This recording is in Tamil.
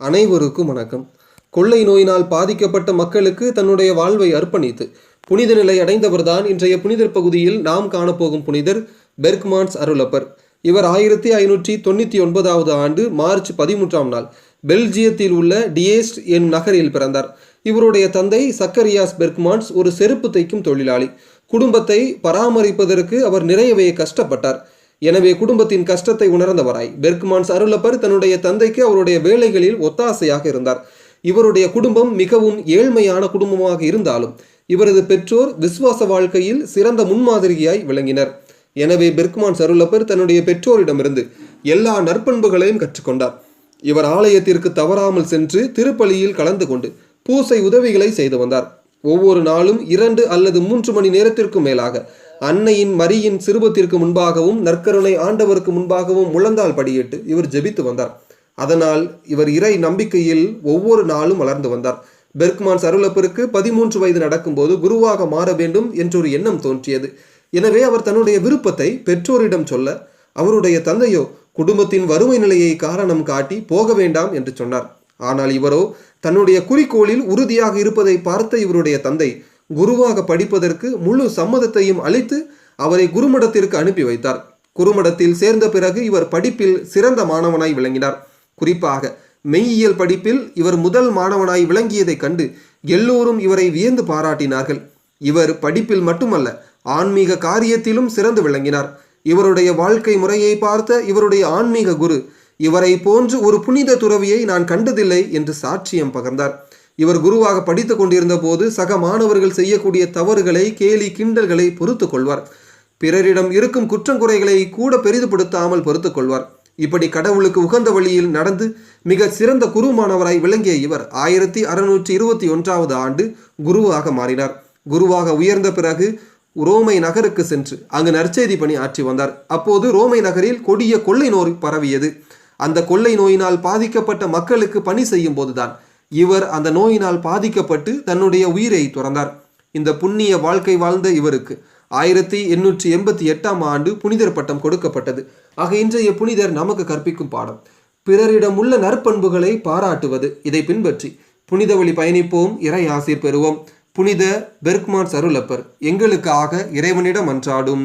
அனைவருக்கும் வணக்கம். கொள்ளை நோயினால் பாதிக்கப்பட்ட மக்களுக்கு தன்னுடைய வாழ்வை அர்ப்பணித்து புனித நிலை அடைந்தவர்தான் இன்றைய புனிதர் பகுதியில் நாம் காணப்போகும் புனிதர் பெர்க்மான்ஸ் அருளப்பர். இவர் ஆயிரத்தி ஐநூற்றி தொண்ணூற்றி ஒன்பதாவது ஆண்டு மார்ச் பதிமூன்றாம் நாள் பெல்ஜியத்தில் உள்ள டியேஸ்ட் என் நகரில் பிறந்தார். இவருடைய தந்தை சக்கரியாஸ் பெர்க்மான்ஸ் ஒரு செருப்பு தைக்கும் தொழிலாளி. குடும்பத்தை பராமரிப்பதற்கு அவர் நிறையவே கஷ்டப்பட்டார். எனவே குடும்பத்தின் கஷ்டத்தை உணர்ந்தவராய். பெர்க்மான்ஸ் அருளப்பர் தன்னுடைய தந்தைக்கு அவருடைய வேலைகளில் ஒத்தாசையாக இருந்தார். இவருடைய குடும்பம் மிகவும் ஏழ்மையான குடும்பமாக இருந்தாலும் இவரது பெற்றோர் விசுவாச வாழ்க்கையில் சிறந்த முன்மாதிரியாய் விளங்கினர். எனவே பெர்க்மான்ஸ் சருளப்பர் தன்னுடைய பெற்றோரிடமிருந்து எல்லா நற்பண்புகளையும் கற்றுக்கொண்டார். இவர் ஆலயத்திற்கு தவறாமல் சென்று திருப்பலியில் கலந்து கொண்டு பூசை உதவிகளை செய்து வந்தார். ஒவ்வொரு நாளும் இரண்டு அல்லது மூன்று மணி நேரத்திற்கும் மேலாக அன்னையின் மரியின் சிறுபத்திற்கு முன்பாகவும் நற்கருணை ஆண்டவருக்கு முன்பாகவும் முழந்தால் படியிட்டு இவர் ஜெபித்து வந்தார். அதனால் இவர் இறை நம்பிக்கையில் ஒவ்வொரு நாளும் வளர்ந்து வந்தார். பெர்க்மான்ஸ் அருளப்பருக்கு பதிமூன்று வயது நடக்கும்போது குருவாக மாற வேண்டும் என்றொரு எண்ணம் தோன்றியது. எனவே அவர் தன்னுடைய விருப்பத்தை பெற்றோரிடம் சொல்ல அவருடைய தந்தையோ குடும்பத்தின் வறுமை நிலையை காரணம் காட்டி போக வேண்டாம் என்று சொன்னார். ஆனால் இவரோ தன்னுடைய குறிக்கோளில் உறுதியாக இருப்பதை பார்த்த இவருடைய தந்தை குருவாக படிப்பதற்கு முழு சம்மதத்தையும் அளித்து அவரை குருமடத்திற்கு அனுப்பி வைத்தார். குருமடத்தில் சேர்ந்த பிறகு இவர் படிப்பில் சிறந்த மாணவனாய் விளங்கினார். குறிப்பாக மெய்யியல் படிப்பில் இவர் முதல் மாணவனாய் விளங்கியதைக் கண்டு எல்லோரும் இவரை வியந்து பாராட்டினார்கள். இவர் படிப்பில் மட்டுமல்ல ஆன்மீக காரியத்திலும் சிறந்து விளங்கினார். இவருடைய வாழ்க்கை முறையை பார்த்த இவருடைய ஆன்மீக குரு இவரை போன்று ஒரு புனித துறவியை நான் கண்டதில்லை என்று சாட்சியம் பகர்ந்தார். இவர் குருவாக படித்து கொண்டிருந்த போது சக மாணவர்கள் செய்யக்கூடிய தவறுகளை கேலி கிண்டல்களை பொறுத்து கொள்வார். பிறரிடம் இருக்கும் குற்றங்குறைகளை கூட பெரிதுபடுத்தாமல் பொறுத்து கொள்வார். இப்படி கடவுளுக்கு உகந்த வழியில் நடந்து மிக சிறந்த குருமானவராய் விளங்கிய இவர் ஆயிரத்தி அறுநூற்றி இருபத்தி ஒன்றாவது ஆண்டு குருவாக மாறினார். குருவாக உயர்ந்த பிறகு ரோமை நகருக்கு சென்று அங்கு நற்செய்தி பணி ஆற்றி வந்தார். அப்போது ரோமை நகரில் கொடிய கொள்ளை நோய் பரவியது. அந்த கொள்ளை நோயினால் பாதிக்கப்பட்ட மக்களுக்கு பணி செய்யும் போதுதான் இவர் அந்த நோயினால் பாதிக்கப்பட்டு தன்னுடைய உயிரை துறந்தார். இந்த புண்ணிய வாழ்க்கை வாழ்ந்த இவருக்கு ஆயிரத்தி எண்ணூற்றி எண்பத்தி எட்டாம் ஆண்டு புனிதர் பட்டம் கொடுக்கப்பட்டது. ஆக இன்றைய புனிதர் நமக்கு கற்பிக்கும் பாடம். பிறரிடம் உள்ள நற்பண்புகளை பாராட்டுவது. இதை பின்பற்றி புனித வழி பயணிப்போம். இறை ஆசிர் பெறுவோம். புனித பெர்க்மான் சருளப்பர் எங்களுக்காக இறைவனிடம் அன்றாடும்.